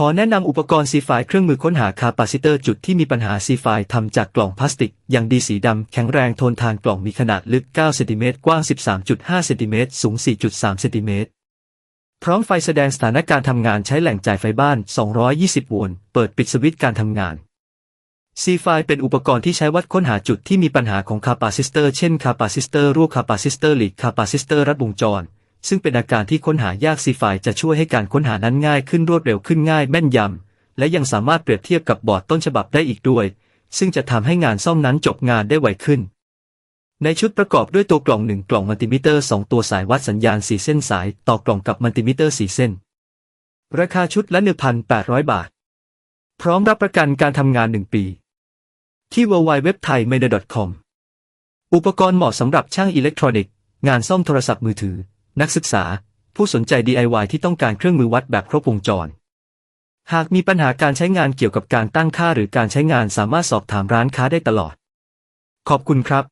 ขอแนะนำอุปกรณ์ C-Fi เครื่องมือค้นหาคาปาซิเตอร์จุดที่มีปัญหา C-Fi ทำจากกล่องพลาสติก อย่างดีสีดำแข็งแรงทนทานกล่องมีขนาดลึก 9 เซนติเมตรกว้าง 13.5 เซนติเมตรสูง 4.3 เซนติเมตรพร้อมไฟแสดงสถานการณ์ทำงานใช้แหล่งจ่ายไฟบ้าน 220 โวลต์เปิดปิดสวิตช์การทำงาน C-Fi เป็นอุปกรณ์ที่ใช้วัดค้นหาจุดที่มีปัญหาของคาปาซิสเตอร์เช่นคาปาซิสเตอร์รั่วคาปาซิสเตอร์หลีกคาปาซิสเตอร์รัดวงจร ซึ่งเป็นอาการที่ค้นหายาก C-Fi จะช่วยให้การค้นหานั้นง่ายขึ้นรวดเร็วขึ้นง่ายแม่นยำ และยังสามารถเปรียบเทียบกับบอร์ดต้นฉบับได้อีกด้วย ซึ่งจะทำให้งานซ่อมนั้นจบงานได้ไวขึ้น ในชุดประกอบด้วยตัวกล่อง 1 กล่องมัลติมิเตอร์ 2 ตัวสายวัดสัญญาณ 4 เส้นสาย ต่อกล่องกับมัลติมิเตอร์ 4 เส้น ราคาชุดละ 1,800 บาท พร้อมรับประกันการทำงาน 1 ปี ที่ www.thaimeda.com อุปกรณ์เหมาะสำหรับช่างอิเล็กทรอนิกส์ งานซ่อมโทรศัพท์มือถือ นักศึกษา ผู้สนใจ DIY ที่ต้องการเครื่องมือวัดแบบครบวงจร หากมีปัญหาการใช้งานเกี่ยวกับการตั้งค่าหรือการใช้งานสามารถสอบถามร้านค้าได้ตลอด ขอบคุณครับ